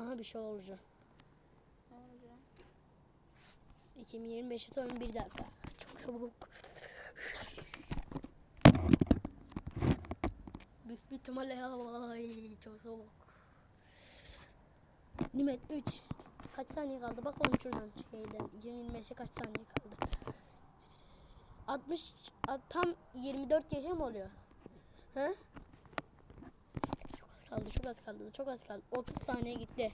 Aha bir şey olacak. Ne olacak? 2025'e son bir dakika. Çok çabuk. Büyük bir ihtimalle vay çok soğuk. Nimet 3. Kaç saniye kaldı? Bak oğlum şuradan şeyden. 2025'e kaç saniye kaldı? 60 a- tam 24 gece mi oluyor? He? Kaldı, çok az kaldı, çok az kaldı. 30 saniye gitti.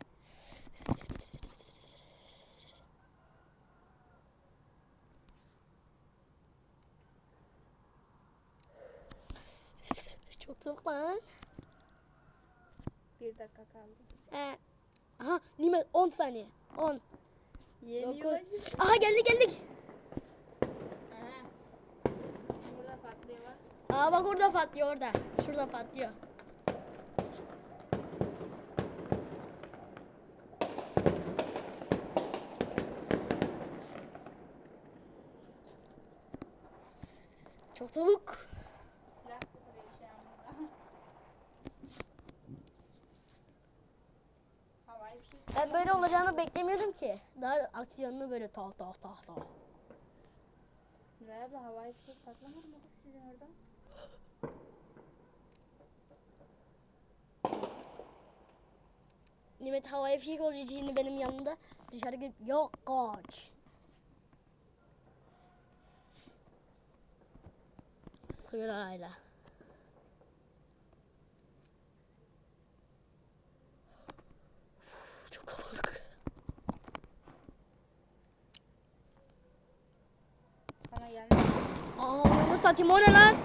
Çok soğuk lan. Bir dakika kaldı. Ee, aha Nimet 10 saniye. 10. Yeni Dokuz. yıla girdik. Aha geldik geldik. Aha. Burada patlıyor bak. Aa bak orada patlıyor orada. Şurada patlıyor. Çok soğuk. Silah sıkılıyor şu an burada. Havai bir şey. Ben böyle olacağını beklemiyordum ki. Daha aksiyonlu böyle tah tah tah tah. Nuray abla havai bir şey patlamadı mı sizin orada? Nimet havaya fişek şimdi benim yanımda. Dışarı girip yok koç. Sırayla. Çok kork. Bana gelmedi. Aa satayım o ne lan?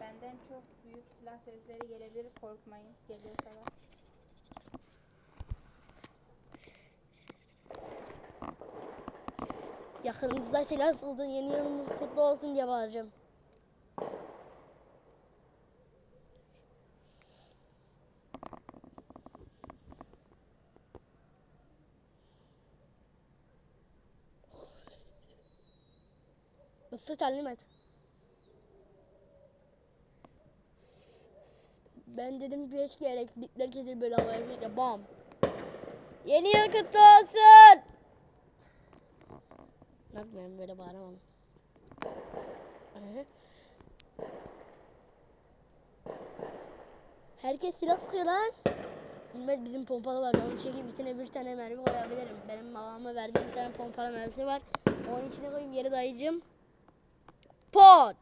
Benden çok büyük silah sesleri gelebilir korkmayın. Geliyorsa da. Yakınımızda silah sıldın yeni yılımız kutlu olsun diye bağıracağım. Isır Nimet. Ben dedim keşke elektrikler kesilip böyle havaya bam. Yeni yıl kutlu olsun. Ne yapayım böyle bağıramam. Ee? Herkes silah sıkıyor lan. Bilmez bizim pompalı var. Onun çekip içine bir tane mermi koyabilirim. Benim babama verdiğim bir tane pompalı mermisi var. Onun içine koyayım geri dayayacağım. Pot.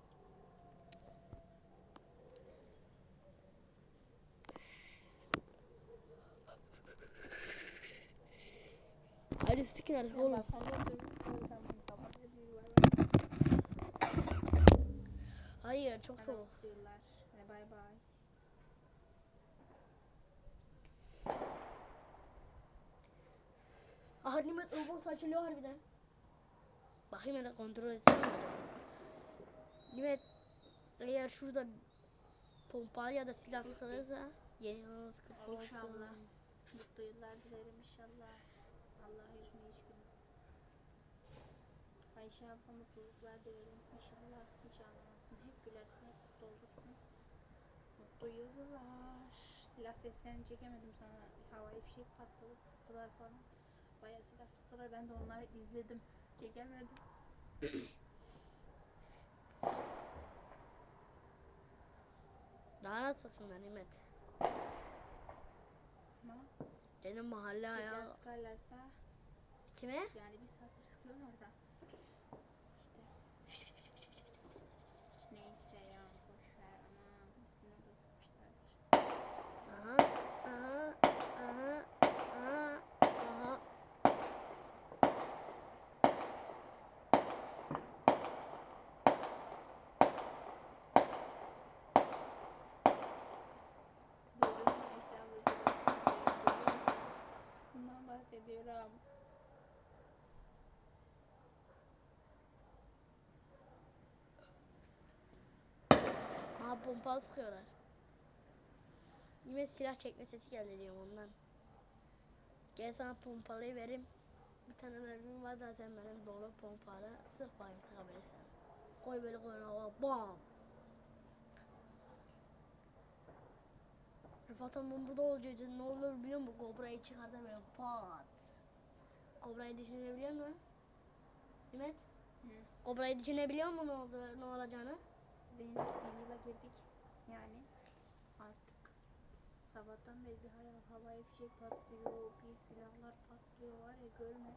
Hadi sıkın artık oğlum. Balkonda duydum. Tamam, kapatıyor, bir var var. Hayır çok Bana soğuk. bakıyorlar. Hadi bay bay. Aha Nimet Urban açılıyor harbiden. Bakayım hele kontrol etsem mi acaba? Nimet eğer şurada pompalı ya da silah sıkılırsa yeni yılımız kutlu olsun. İnşallah. Mutlu yıllar dilerim inşallah. Allah yüzünü hiç gülme. Ayşe abla mutluluklar dilerim. İnşallah hiç ağlamasın. Hep gülersin. Hep mutlu olursun. Mutlu yıllar. Silah seslerini çekemedim sana. Havai fişek patladı. Patladılar falan. Bayağı silah sıktılar. Ben de onları izledim. Çekemedim. Daha nasıl sıkınlar Nimet? Ama Benim mahalle tekrar ayağı sıkarlarsa kime? yani bir saattir sıkıyorum orada. İşte. Neyse ya boş ver aman üstüne de sıkmışlardır. Aha, aha, aha, aha, aha. Duydun mu Ayşe abla silah sesleri duyuyor musun? Bundan bahsediyorum. Aha pompalı sıkıyorlar. Nimet silah çekme sesi geldi diyorum ondan. Gel sana pompalıyı vereyim. Bir tane mermim var zaten benim dolu pompalı. Sık bakayım sıkabilirsen. Koy böyle koy hava bam. Rıfat Hanım'ın burada olacağı ne olur biliyor musun? Kobra'yı çıkardı böyle pat. Kobra'yı düşünebiliyor musun? Nimet? Hı. Kobra'yı düşünebiliyor musun ne, oldu, ne olacağını? Zeynep bir yıla girdik. Yani artık sabahtan beri bir hava, havai fişek patlıyor, bir silahlar patlıyor var ya görme.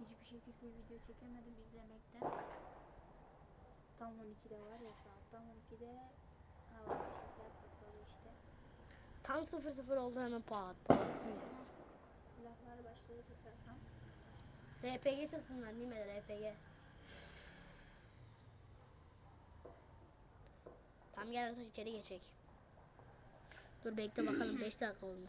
Hiçbir şekilde video çekemedim izlemekten. Tam 12'de var ya saat tam 12'de havai fişekler patladı işte. Tam 0-0 oldu hemen pat pat. Silahlar başladı tekrardan. RPG sırtından Nimet RPG. Tam gel artık içeri geçecek. Dur bekle bakalım 5 dakika olmuş.